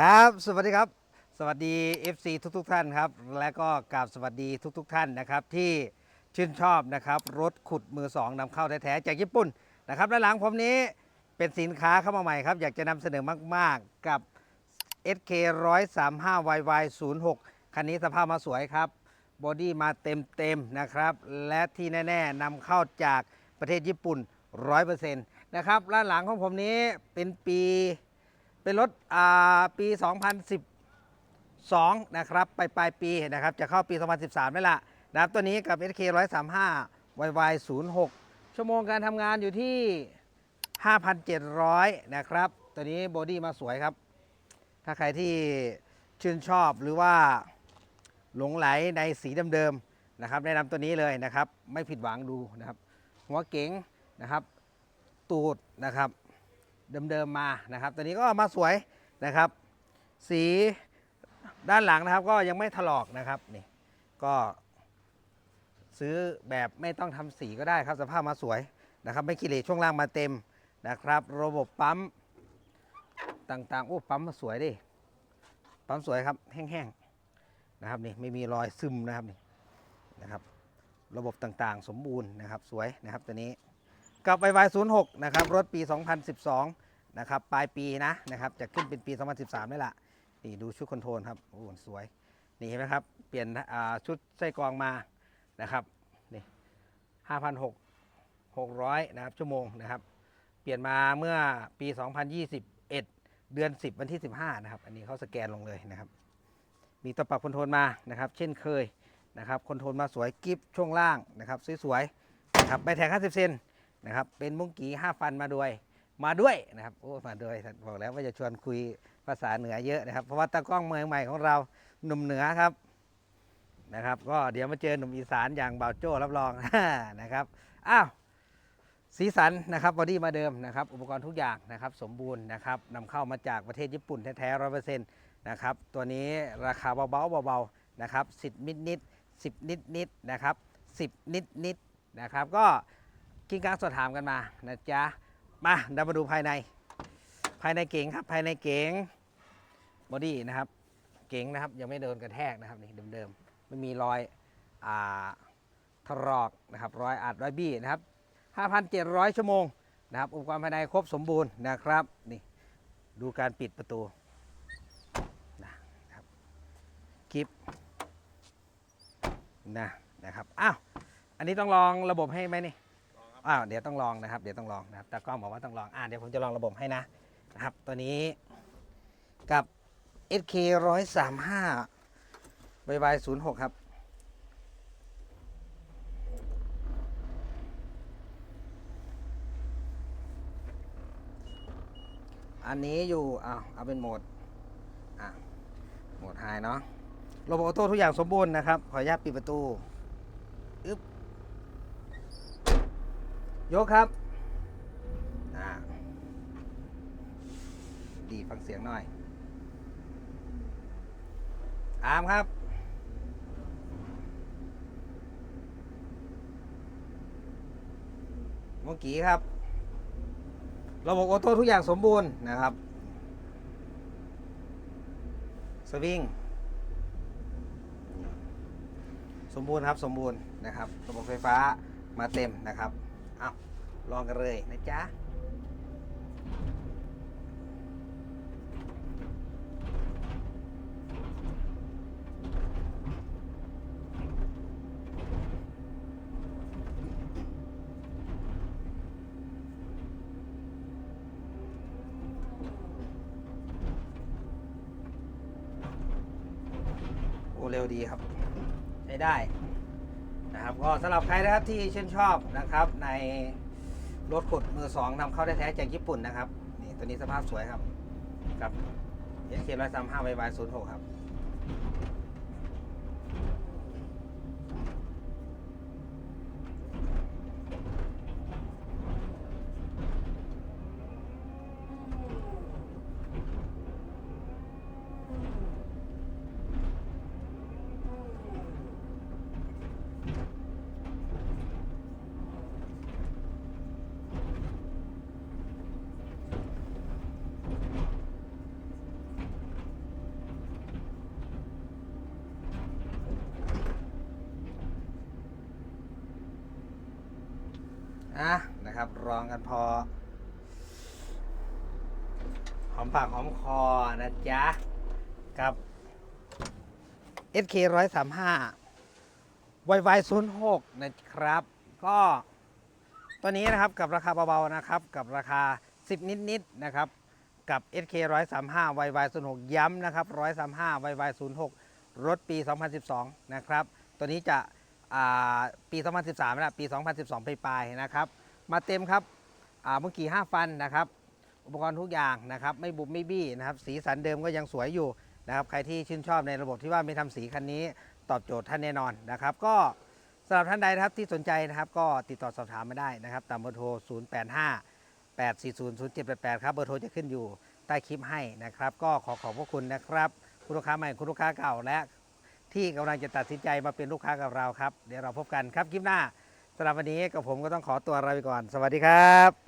ครับ สวัสดีครับ สวัสดี FC ทุกทท่านครับ และก็กราบสวัสดีทุกๆท่านนะครับที่ชื่นชอบนะครับรถขุดมือสองนำเข้าแท้ๆจากญี่ปุ่นนะครับและหลังผมนี้เป็นสินค้าเข้ามาใหม่ครับ อยากจะนำเสนอมากๆกับ SK 135 YY 06คันนี้สภาพมาสวยครับบอดี้มาเต็มๆนะครับ และที่แน่ๆนำเข้าจากประเทศญี่ปุ่น 100%นะครับและหลังของผมนี้เป็นปี เป็นรถปี 2012 นะครับไปปลายปีนะครับ จะเข้าปี 2013นี่แหละนะครับตัวนี้กับ SK 135 YY 06 ชั่วโมงการทำงานอยู่ที่ 5,700 นะครับ ตัวนี้บอดี้มาสวยครับ ถ้าใครที่ชื่นชอบหรือว่าหลงไหลในสีเดิมๆนะครับ แนะนำตัวนี้เลยนะครับ ไม่ผิดหวังดูนะครับ หัวเก๋งนะครับ ตูดนะครับ เดิมๆมานะครับตัวนี้ก็มาสวยนะครับ สีด้านหลังนะครับก็ยังไม่ถลอกนะครับนี่ก็ซื้อแบบไม่ต้องทำสีก็ได้ครับ สภาพมาสวยนะครับ ไม่ขี้เหร่ช่วงล่างมาเต็มนะครับ ระบบปั๊มต่างๆโอ้ปั๊มมาสวยดิปั๊มสวยครับแห้งๆนะครับนี่ไม่มีรอยซึมนะครับนี่นะครับ ระบบต่างๆ สมบูรณ์นะครับ สวยนะครับตัวนี้ กับไวไว06นะครับรถปี 2012 นะครับปลายปีนะนะครับจะขึ้นเป็นปี 2013นี่แหละนี่ดูชุดคอนโทรลครับโอ้โหสวยนี่เห็นไหมครับเปลี่ยนชุดไส้กรองมานะครับนี่5,600นะครับชั่วโมงนะครับ เปลี่ยนมาเมื่อปี 2021 เดือน 10 วันที่ 15 นะครับ อันนี้เขาสแกนลงเลยนะครับ มีตัวปรับคอนโทรลมานะครับ เช่นเคยนะครับคอนโทรลมาสวยกิฟช่วงล่างนะครับสวยๆนะครับใบแทง 50 เซน นะครับ เป็นมุ้งกีห้าฟันมาด้วย มาด้วยนะครับโอ้มาด้วยบอกแล้วว่าจะชวนคุยภาษาเหนือเยอะนะครับ เพราะว่าตากล้องเมืองใหม่ของเราหนุ่มเหนือครับนะครับ ก็เดี๋ยวมาเจอหนุ่มอีสานอย่างบ่าวโจ้รับรองนะครับอ้าวสีสันนะครับบอดี้มาเดิมนะครับ อุปกรณ์ทุกอย่างนะครับ สมบูรณ์นะครับนำเข้ามาจากประเทศญี่ปุ่นแท้ๆร้อยเปอร์เซ็นต์นะครับ ตัวนี้ราคาเบาๆเบาๆนะครับสิบนิดนิดสิบนิดนิดนะครับสิบนิดนิดนะครับ ก็ กิ้งก้างสอบถามกันมานะจ๊ะมาเดี๋ยวมาดูภายใน ภายในเก๋งครับ ภายในเก๋งบอดี้นะครับ เก๋งนะครับยังไม่โดนกระแทกนะครับนี่เดิมๆไม่มีรอยอ่าถลอกนะครับรอยอัดรอยบี้นะครับ 5,700 ชั่วโมงนะครับอุปกรณ์ภายในครบสมบูรณ์นะครับนี่ดูการปิดประตูนะครับคลิปนะนะครับอ้าวอันนี้ต้องลองระบบให้ไหมนี่ อ้าวเดี๋ยวต้องลองนะครับ เดี๋ยวต้องลองนะครับตากล้องบอกว่าต้องลองอ่าเดี๋ยวผมจะลองระบบให้นะนะครับตัวนี้กับ SK 135 y y 06 ครับอันนี้อยู่อ้าวเอาเป็นโหมด อะ โหมดไฮเนาะ ระบบออโต้ทุกอย่างสมบูรณ์นะครับ ขออนุญาตปิดประตู อึ๊บ ยกครับดีฟังเสียงหน่อย อาร์มครับ เมื่อกี้ครับ ระบบออโต้ทุกอย่างสมบูรณ์นะครับ สวิง สมบูรณ์ครับ สมบูรณ์นะครับ ระบบไฟฟ้ามาเต็มนะครับ เอาลองกันเลยนะจ๊ะโอ้เร็วดีครับ ใช้ได้ นะครับก็สำหรับใครนะครับที่ชื่นชอบนะครับ ในรถขุดมือสองนำเข้าแท้ๆจากญี่ปุ่นนะครับนี่ตัวนี้สภาพสวยครับกับ SK 135 y y 06ครับ นะนะครับรองกันพอหอมปากหอมคอนะจ๊ะ กับ SK 135 y y 0 6 นะครับ ก็ตัวนี้นะครับกับราคาเบาๆนะครับ กับราคา 10 นิดๆนะครับ กับ SK 135 y y 0 6 ย้ำนะครับ 135 y y 0 6 รถปี 2012 นะครับ ตัวนี้จะ ปี 2013แล้วปี 2012 ไปปลายๆนะครับ มาเต็มครับเมื่อกี้5ฟันนะครับ อุปกรณ์ทุกอย่างนะครับ ไม่บุบไม่บี้นะครับ สีสันเดิมก็ยังสวยอยู่นะครับ ใครที่ชื่นชอบในระบบที่ว่าไม่ทำสีคันนี้ ตอบโจทย์ท่านแน่นอนนะครับ ก็สำหรับท่านใดนะครับที่สนใจนะครับ ก็ติดต่อสอบถามมาได้นะครับตามเบอร์โทร 085 840 0788 ครับ เบอร์โทรจะขึ้นอยู่ใต้คลิปให้นะครับ ก็ขอขอบพระคุณนะครับ คุณลูกค้าใหม่คุณลูกค้าเก่าและ ที่กำลังจะตัดสินใจมาเป็นลูกค้ากับเราครับ เดี๋ยวเราพบกันครับคลิปหน้าสำหรับวันนี้กับผมก็ต้องขอตัวลาไปก่อน สวัสดีครับ